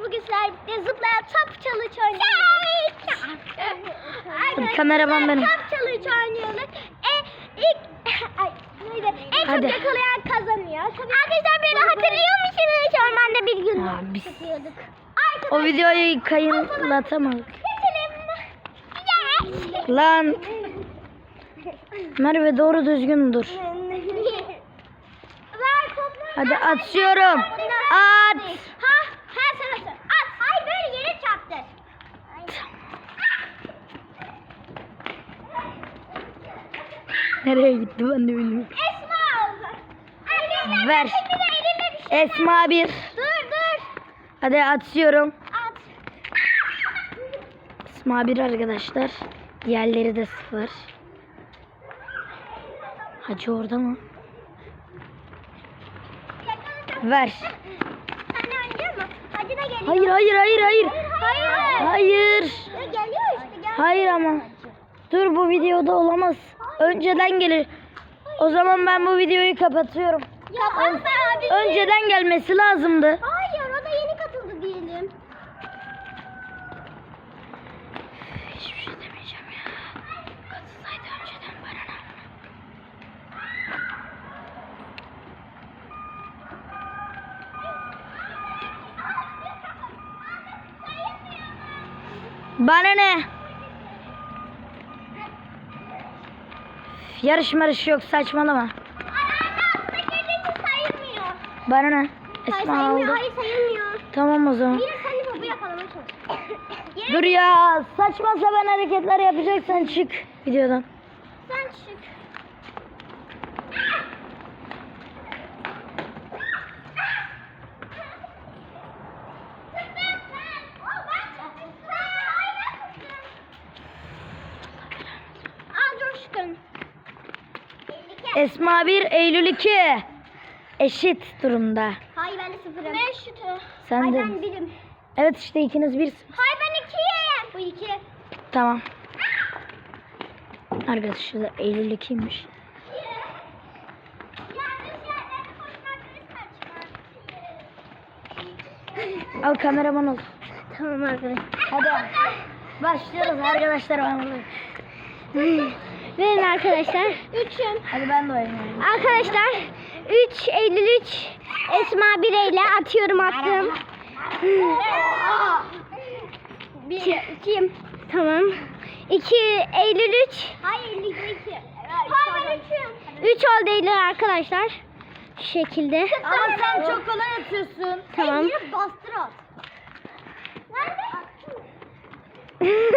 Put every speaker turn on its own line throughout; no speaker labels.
bugün sizlerle birlikte zıplayan top challenge oynuyoruz. Arkadaşlar,
kameraman benim.
Top challenge oynuyoruz. E, ilk, ay, neydi? En
Hadi.
çok yakalayan kazanıyor. Arkadaşlar beni hatırlıyor musunuz? Ormanda bir gün
biz-
tutuyorduk.
O videoyu kayınlatamadık. Lan Merve doğru düzgün dur.
Ver topları.
Hadi atıyorum. At. Nereye gitti ben de bilmiyorum.
Esma oldu. Arkadaşlar
Ver.
şey.
Esma bir.
Dur dur.
Hadi atıyorum.
At.
Esma bir arkadaşlar. Diğerleri de sıfır. Hacı orada mı? Ver. Hayır hayır hayır hayır.
Hayır.
Hayır.
Gel.
Hayır ama. Dur bu videoda olamaz. Önceden gelir. O zaman ben bu videoyu kapatıyorum.
Ya ama abi.
Önceden gelmesi lazımdı.
Hayır o da yeni katıldı diyelim.
Hiçbir şey demeyeceğim ya. Katılsaydı önceden bana ne? Bana ne? Yarış marış yok saçmalama. Bana ne?
Hayır
Esma
sayılmıyor.
aldı.
Hayır sayılmıyor.
Tamam o zaman.
Yine sen de bu yakalamaya çalış. Yine
Dur ya saçma sapan hareketler yapacaksan çık videodan.
sen çık. Al coşkun.
Esma 1, Eylül 2. Eşit durumda.
Hayır ben de sıfırım. Ne şutu?
Sen
Hayır
de.
ben birim.
Evet işte ikiniz bir.
Hayır ben ikiyim. Bu iki.
Tamam. Arkadaşlar Eylül 2'ymiş. Al kameraman ol.
Tamam arkadaşlar.
Hadi. Başlıyoruz arkadaşlar.
Verin arkadaşlar. Üçüm.
Hadi ben de oynayayım.
Arkadaşlar 3 Eylül 3 Esma Birey'le atıyorum attım. Bir, ikiyim. Tamam. 2 Eylül 3. Hayır Eylül 2. Hayır ben 3'üm. 3 oldu Eylül arkadaşlar. Şu şekilde.
Ama sen çok kolay atıyorsun.
Tamam.
Bastır at.
arkadaşlar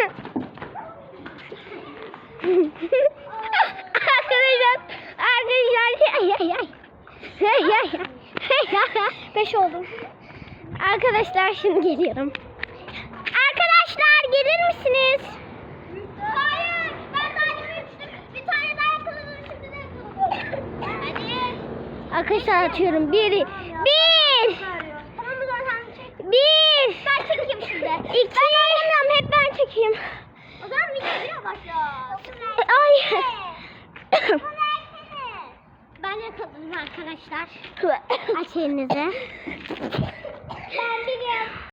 arkadaşlar ay ay ay. Ay ay ay. Beş oldum. Arkadaşlar şimdi geliyorum. Arkadaşlar gelir misiniz?
Hayır. Ben daha yeni üçtüm. Bir tane daha yakaladım. Şimdi de yakaladım. Hadi.
Arkadaşlar atıyorum. Bir. Bir.
Tamam mı zaten çek.
Bir.
Ben çekeyim şimdi.
İki. Ben oynamıyorum. Hep ben çekeyim.
O zaman bir başla.
Ay.
Arkadaşlar.
Aç elinizi. Ben biliyorum.